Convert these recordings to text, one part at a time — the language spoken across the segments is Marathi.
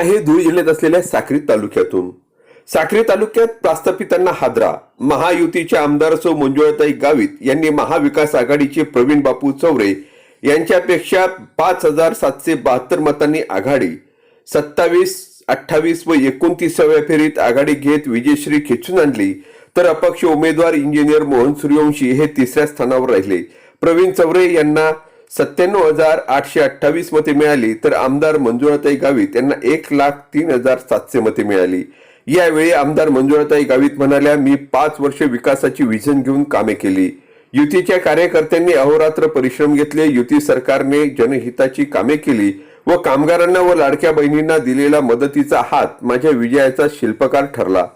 आहे धुळे जिल्ह्यात असलेल्या साक्री तालुक्यातून. साक्री तालुक्यात प्रास्थापितांना हादरा. महायुतीचे आमदार सो मंजुळाताई गावित यांनी महाविकास आघाडीचे प्रवीण बापू चौरे यांच्यापेक्षा पाच हजार सातशे बहात्तर मतांनी आघाडी. सत्तावीस अठ्ठावीस व एकोणतीसाव्या फेरीत आघाडी घेत विजयश्री खेचून आणली. तर अपक्ष उमेदवार इंजिनियर मोहन सूर्यवंशी हे तिसऱ्या स्थानावर राहिले. प्रवीण चौरे यांना सत्त्याण्णव हजार आठशे अठ्ठावीस मते मिळाली तर आमदार मंजुळाताई गावित यांना एक लाख तीन हजार सातशे मते मिळाली. यावेळी आमदार मंजुळाताई गावित म्हणाल्या मी पाच वर्ष विकासाची विजन घेऊन कामे केली. युतीच्या कार्यकर्त्यांनी अहोरात्र परिश्रम घेतले युती सरकारने जनहिताची कामे केली व कामगारांना व लाडक्या बहिणींना दिलेला मदतीचा हात माझ्या विजयाचा शिल्पकार ठरला.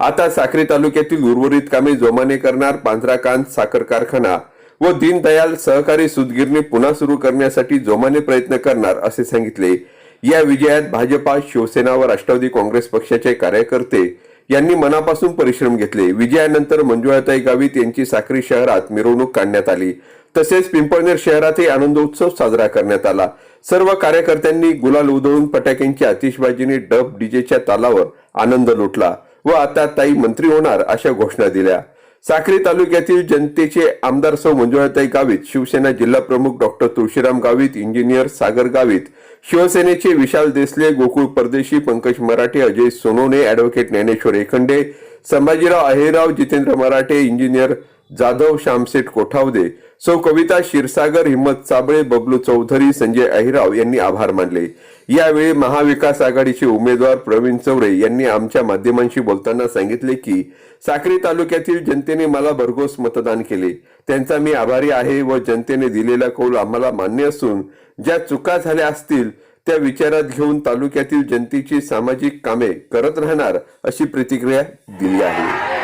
आता साक्री तालुक्यातील उर्वरित कामे जोमाने करणार पांझराकांत साखर कारखाना. व दीनदयाल सहकारी सुदगिरणी पुन्हा सुरू करण्यासाठी जोमाने प्रयत्न करणार असे सांगितले. या विजयात भाजपा शिवसेना व राष्ट्रवादी काँग्रेस पक्षाचे कार्यकर्ते यांनी मनापासून परिश्रम घेतले. विजयानंतर मंजुळाताई गावित यांची साक्री शहरात मिरवणूक काढण्यात आली. तसेच पिंपळनेर शहरातही आनंदोत्सव साजरा करण्यात आला. सर्व कार्यकर्त्यांनी गुलाल उधळून फटाक्यांची आतिषबाजीने डब डीजेच्या तालावर आनंद लुटला व आता ताई मंत्री होणार अशा घोषणा दिल्या. साक्री तालुक्यातील जनतेचे आमदार सौ मंजुळाताई गावित शिवसेना जिल्हा प्रमुख डॉक्टर तुळशीराम गावित इंजिनियर सागर गावित शिवसेनेचे विशाल देसले गोकुळ परदेशी पंकज मराठे अजय सोनोने ऍडव्होकेट ज्ञानेश्वर एखंडे संभाजीराव अहेराव जितेंद्र मराठे इंजिनियर जाधव श्यामसेठ कोठावदे सौ कविता क्षीरसागर हिम्मत चाबळे बबलू चौधरी संजय अहिराव यांनी आभार मानले. यावेळी महाविकास आघाडीचे उमेदवार प्रवीण चौरे यांनी आमच्या माध्यमांशी बोलताना सांगितले की साक्री तालुक्यातील जनतेने मला भरघोस मतदान केले. त्यांचा मी आभारी आहे व जनतेने दिलेला कौल आम्हाला मान्य असून ज्या चुका झाल्या असतील त्या विचारात घेऊन तालुक्यातील जनतेची सामाजिक कामे करत राहणार अशी प्रतिक्रिया दिली आहे.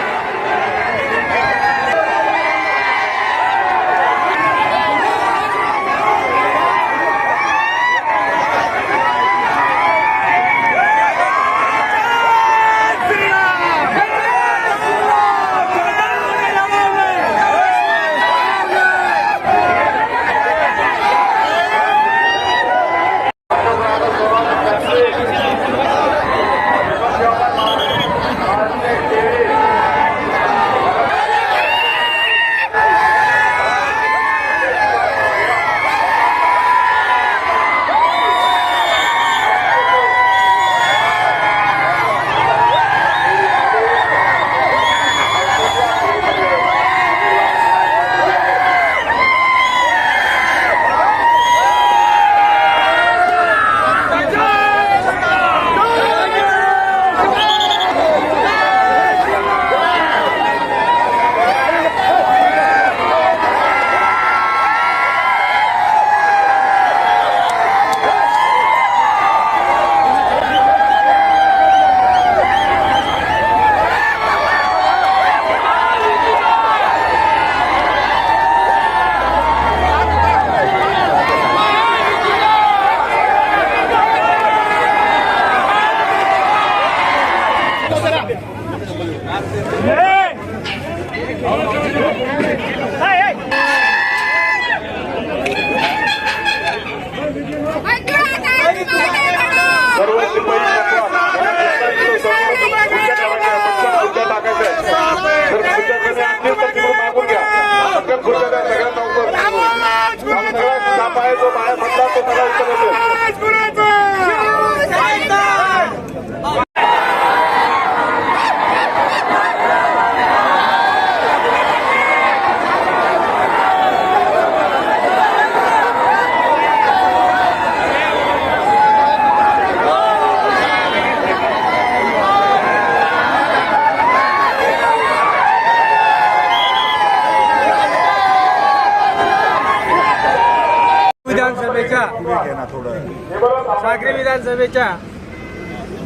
वाघरी विधानसभेच्या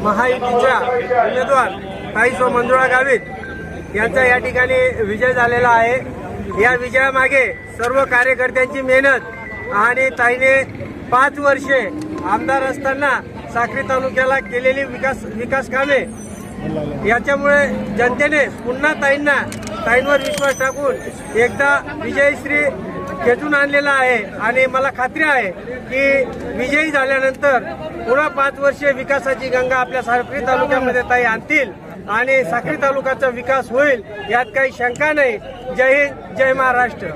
महायुतीच्या उमेदवार स्व मंजुळा गावित यांचा या ठिकाणी विजय झालेला आहे. या विजयामागे सर्व कार्यकर्त्यांची मेहनत आणि ताईने पाच वर्षे आमदार असताना साक्री तालुक्याला केलेली विकास विकास कामे. याच्यामुळे जनतेने पुन्हा ताईंना ताईंवर विश्वास टाकून एकदा विजयश्री खेचून आणलेला आहे आणि मला खात्री आहे की विजयी झाल्यानंतर पुन्हा पाच वर्षे विकासाची गंगा आपल्या साखरी तालुक्यामध्ये ताई आणतील आणि साखरी तालुक्याचा विकास होईल यात काही शंका नाही. जय हिंद जय महाराष्ट्र.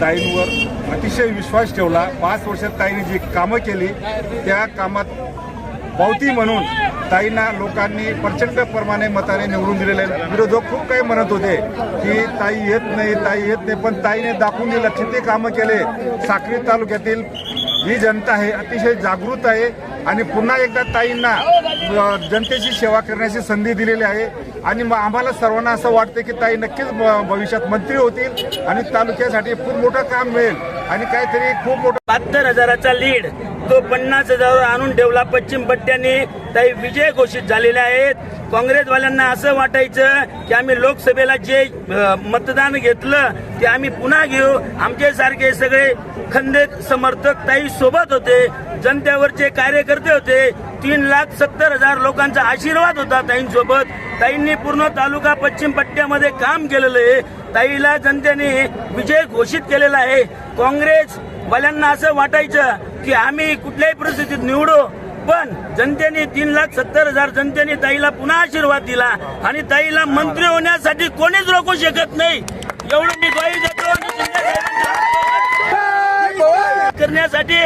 ताईंवर अतिशय विश्वास ठेवला. पाच वर्षात ताईने जी कामं केली त्या कामात पावती म्हणून ताईंना लोकांनी प्रचंड प्रमाणे मताने निवडून दिलेले विरोधक खूप काही म्हणत होते की ताई येत नाही ताई येत नाही पण ताईने दाखवून दिलं किती कामं केले. साक्री तालुक्यातील ही जनता आहे अतिशय जागृत आहे आणि पुन्हा एकदा ताईंना जनतेची सेवा करण्याची संधी दिलेली आहे. आणि मग आम्हाला सर्वांना असं वाटतं की ताई नक्कीच भविष्यात मंत्री होतील आणि तालुक्यासाठी खूप मोठं काम मिळेल. आणि काहीतरी खूप मोठं बहात्तर हजाराचा लीड तो पन्नास हजारावर आणून ठेवला पश्चिम पट्ट्याने काही विजय घोषित झालेले आहेत. काँग्रेसवाल्यांना असं वाटायचं की आम्ही लोकसभेला जे मतदान घेतलं ते आम्ही पुन्हा घेऊ. आमच्यासारखे सगळे खंदे समर्थक ताई सोबत होते जनतेवरचे कार्यकर्ते होते. तीन लाख सत्तर हजार लोकांचा आशीर्वाद होता ताईंसोबत. ताईंनी पूर्ण तालुका पश्चिम पट्ट्यामध्ये काम केलेलं आहे. ताईला जनतेने विजय घोषित केलेला आहे. काँग्रेस वाल्यांना असं वाटायचं की आम्ही कुठल्याही परिस्थितीत निवडू. पण जनतेने तीन लाख सत्तर हजार जनतेने ताईला पुन्हा आशीर्वाद दिला आणि ताईला मंत्री होण्यासाठी कोणीच रोखू शकत नाही. एवढं मी ग्वाही देतो करण्यासाठी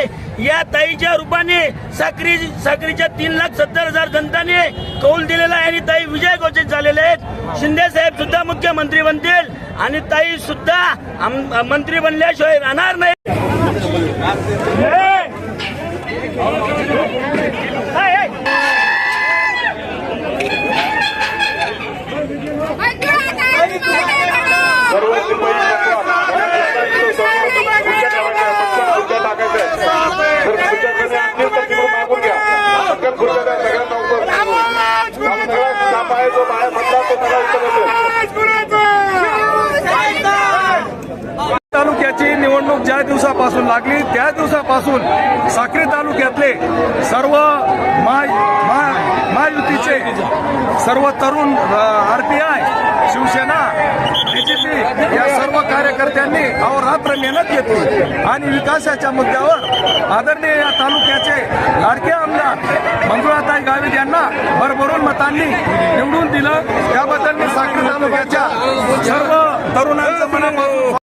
या ताईच्या रूपाने साखरी साखरीच्या तीन लाख सत्तर हजार जनताने कौल दिलेला आहे आणि ताई विजय घोषित झालेले आहेत. शिंदे साहेब सुद्धा मुख्यमंत्री बनतील आणि ताई सुद्धा मंत्री बनल्याशिवाय राहणार नाही. लागली. त्या दिवसापासून साक्री तालुक्यातले सर्व माय महायुतीचे सर्व तरुण R P I Shivsena BJP या सर्व कार्यकर्त्यांनी अहोरात्र मेहनत घेतली. आणि विकासाच्या मुद्द्यावर आदरणीय या तालुक्याचे लाडके आमदार मंजुळाताई गावित यांना भरभरून मतांनी निवडून दिलं. त्याबद्दल मी साक्री तालुक्याच्या सर्व तरुणांचं मनापासून